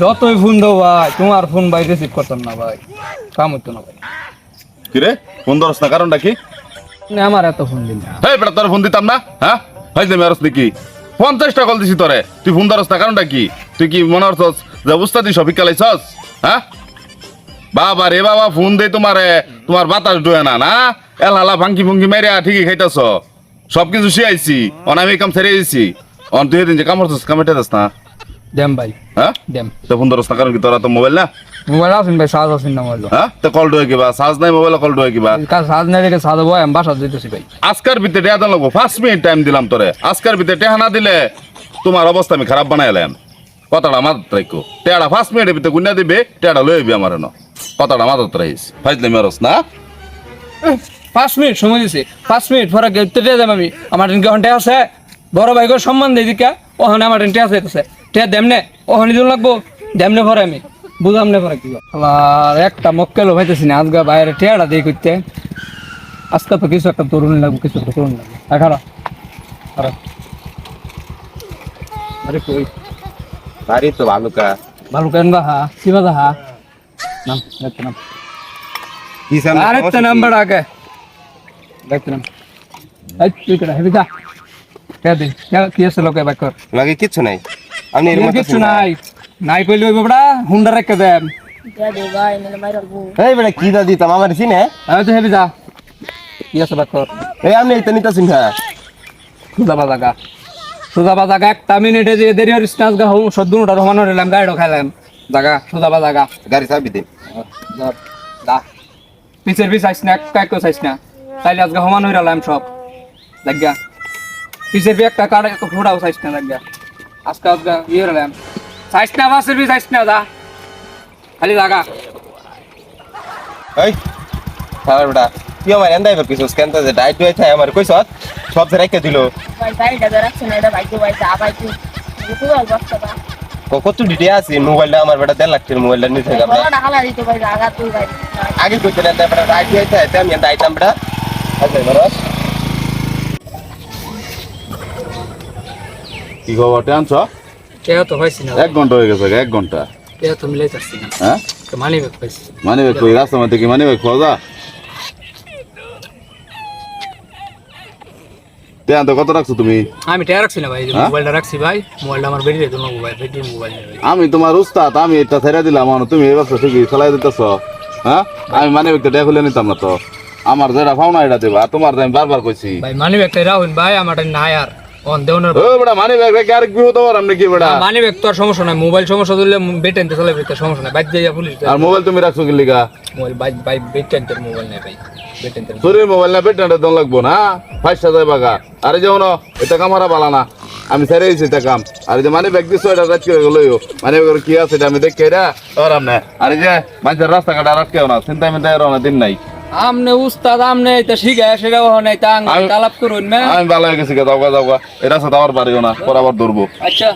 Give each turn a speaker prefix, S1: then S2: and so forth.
S1: যতই ফোন দাও ভাই তোমার ফোন ভাই রিসিভ করতাম না ভাই। কাম হতো না ভাই।
S2: কিরে ফোন ধরস না কারণটা কি?
S1: না, আমার এত ফোন দিন না।
S2: হেই বেটা তোর ফোন দিতাম না? হ্যাঁ? হয় যে মেরস নাকি পঞ্চাশটা কল দিছি তোরে। তুই ফোন ধরস না কারণটা কি? তুই কি মনে করছস যে উস্তাদ সফিক কালাইছস হ্যাঁ? বাবা রে বাবা ফোন দে তোমারে। তোমার বাতাস ডুয়ে না না? এলালা ভাঙ্কি ফুঙ্কি মেরে ঠিকই খাইতাছ। সব কিছু শিয়াইছি। অনামি কাম ছেড়ে দিছি। অন তুই দিন যে কামড়ছস কামেটে দাস না।
S1: দেম ভাই
S2: হ্যাঁ?
S1: দেম
S2: তো ফোন কারণ কি? তোরা তো মোবাইল না?
S1: মোবাইল আসেন ভাই সাজ আসেন না মোবাইল
S2: হ্যাঁ? তো কল ডুয়ে কিবা? চার্জ নাই মোবাইলে কল ডুয়ে কিবা?
S1: কাজ সাজ না রেখে সাজ ভাই আমি বাসা দিতেছি ভাই।
S2: আজকের ভিতরে টেহা লাগবো। পাঁচ মিনিট টাইম দিলাম তোরে। আজকের ভিতরে টেহা না দিলে তোমার অবস্থা আমি খারাপ বানাই এলাম। কথাটা মাথাত রাখো। টেহাটা পাঁচ মিনিটের ভিতরে গুণা দিবে লই আইবি আমার ন কথাটা মাথাত রাখিস। ফাইজলে মেরস না?
S1: পাঁচ মিনিট সময় দিছি। পাঁচ মিনিট পরে গেতে দিয়ে যাম আমি। আমার ঘণ্টা আছে বড় ভাইকে সম্মান দিই দিকা ওখানে আমার আছে আছে টিয়া দেমনে ওখানে দিন লাগবো। দেমনে পরে আমি। বুঝাম না পরে কি আর একটা মক্কেলও ভাইতেছি না। আজকে বাইরে টিয়াটা দিয়ে করতে আজকে তো কিছু একটা তরুণ লাগবে কিছু একটা তরুণ লাগবে। এখানে আরে কই?
S3: বাড়ি তো ভালো কা
S1: ভালো কেন বা হা শিবা দা হা। নাম দেখতে নাম।
S3: কি সামনে
S1: আরে
S3: সমস্যা
S1: তো
S3: কি?
S1: নাম বড় আগে। দেখতে নাম। এই তুই কেডা? হেবি যা। কে দে? কে কি আছে লোকে বাইকর
S3: লাগে কিচ্ছু নাই। এর
S1: কিছু নাই। নাই কইলে ওই বাবড়া হুন্ডা রেখে দেন
S4: bu.
S3: এই বেটা কি দা দিতাম আমার চিনে?
S1: আমি তো হেবি যা। কি আছে বাইকর
S3: এই আপনি এটা নিতেছেন হ্যাঁ।
S1: সুদা বাজাগা। সুদা বাজাগা একটা মিনিটে যে দেরি হরিস নাচ গা হোম সদ্দুনটা রহমান হইলাম গাড়ি খাইলাম জাগা বাজাগা।
S3: গাড়ি চাবি দিন
S1: দা পিছের পিছ আইস না কাই কো চাইস না। তাইলে আজকে সমান হয়ে রালাম সব লাগা পিছের বি একটা কার একটা ফোড়াও চাইস না লাগা আজকে আজকে ইয়ে রালাম চাইস না বি চাইস না দা খালি লাগা।
S3: এই সারা বেটা। তুই আমার এন্দাই কইছস কেন যে ডাইট হয়ে থাকে আমার কইছ সব যে রেখে দিল? কত ডিটে আছে? মোবাইলটা আমার বেটা দেড় লাখ মোবাইলটা নিতে
S4: guys.
S3: আগে কইতে না বেটা ডাইট হয়ে থাকে আমি এন্দাই আইতাম বেটা। আচ্ছা
S2: কি খবর? টেনছ?
S1: কে তো পাইছি না।
S2: এক ঘণ্টা হয়ে গেছে এক
S1: ঘণ্টা। তো মিলাই না।
S2: হ্যাঁ?
S1: মানি ব্যাগ পাইছি।
S2: মানে ব্যাগ কই? রাস্তা মধ্যে কি মানে ব্যাগ যা টেহা তো কত রাখছো তুমি?
S1: আমি রাখছি না ভাই
S2: হ্যাঁ?
S1: মোবাইলটা রাখছি ভাই। মোবাইলটা আমার বেরিয়ে দিল মোবাইল বেরিয়ে মোবাইল
S2: আমি তোমার উস্তাদ আমি এটা ছেড়ে দিলাম তুমি এই ঠিকই চালাই দিতেছ। হ্যাঁ? আমি মানে ব্যক্তি ডে খুলে নিতাম না তো। আমার যেটা পাওনা এটা দেবা। তোমার তো আমি বারবার কইছি।
S1: ভাই মানি ব্যাগটা রাখুন ভাই আমার নাই আর।
S2: মানে ব্যাগ রেখে আরেক বিপদ হওয়ার আপনি কি বেটা?
S1: মানি ব্যাগ তো আর সমস্যা নাই মোবাইল সমস্যা দিলে বেট আনতে চলে বেট সমস্যা নাই। বাইক যাইয়া পুলিশ
S2: আর মোবাইল তুমি রাখছো কি লিগা?
S1: মোবাইল বাইক বাইক বেট আনতে মোবাইল নাই ভাই।
S2: মোবাইল। না বেটাটা দন লাগবো না ফাইসা যায় বাগা। আরে যেমন এটা বালা না। আমি দিয়েছি এটা কাম। আর যে মানে রাত করে গেলো মানে কি আছে এটা আমি দেখে আর যে মানুষের রাস্তাঘাট আটকেও না চিন্তা না দিন নাই।
S1: আমনে উস্তাদ আমনে এটা শিখা সেটা নাই তাং আলাপ করুন না?
S2: আমি ভালো হয়ে গেছি গা যাওগা যাওগা এটা সাথে আবার পারিও না পর আবার ধরবো।
S1: আচ্ছা।